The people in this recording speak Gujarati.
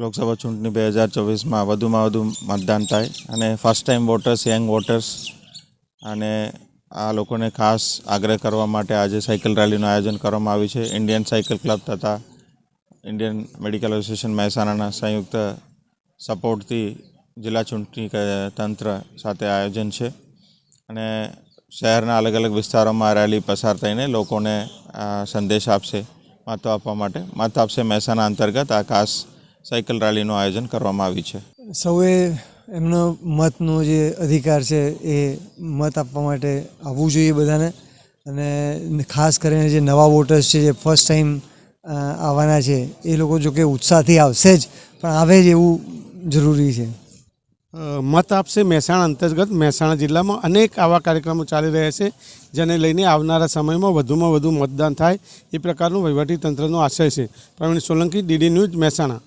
લોકસભા ચૂંટણી બે હજાર ચોવીસમાં વધુમાં વધુ મતદાન થાય અને first time voters young voters અને આ લોકોને ખાસ આગ્રહ કરવા માટે આજે સાયકલ રેલીનું આયોજન કરવામાં આવ્યું છે. ઇન્ડિયન સાયકલ ક્લબ તથા ઇન્ડિયન મેડિકલ એસોસિએશન મહેસાણાના સંયુક્ત સપોર્ટથી જિલ્લા ચૂંટણી તંત્ર સાથે આયોજન છે. અને શહેરના અલગ અલગ વિસ્તારોમાં રેલી પસાર થઈને લોકોને સંદેશ આપશે મત આપવા માટે. મત આપશે મહેસાણા અંતર્ગત આ ખાસ સાયકલ રેલીનું આયોજન કરવામાં આવ્યું છે. સૌએ એમનો મતનો જે અધિકાર છે એ મત આપવા માટે આવવું જોઈએ બધાને. અને ખાસ કરીને જે નવા વોટર્સ છે જે ફર્સ્ટ ટાઈમ આવવાના છે એ લોકો જો કે ઉત્સાહથી આવશે જ પણ આવે જ એવું જરૂરી છે. મત આપશે મહેસાણા અંતર્ગત મહેસાણા જિલ્લામાં અનેક આવા કાર્યક્રમો ચાલી રહ્યા છે જેને લઈને આવનારા સમયમાં વધુમાં વધુ મતદાન થાય એ પ્રકારનું વહીવટી તંત્રનો આશય છે. Pravin Solanki DD news Mehsana.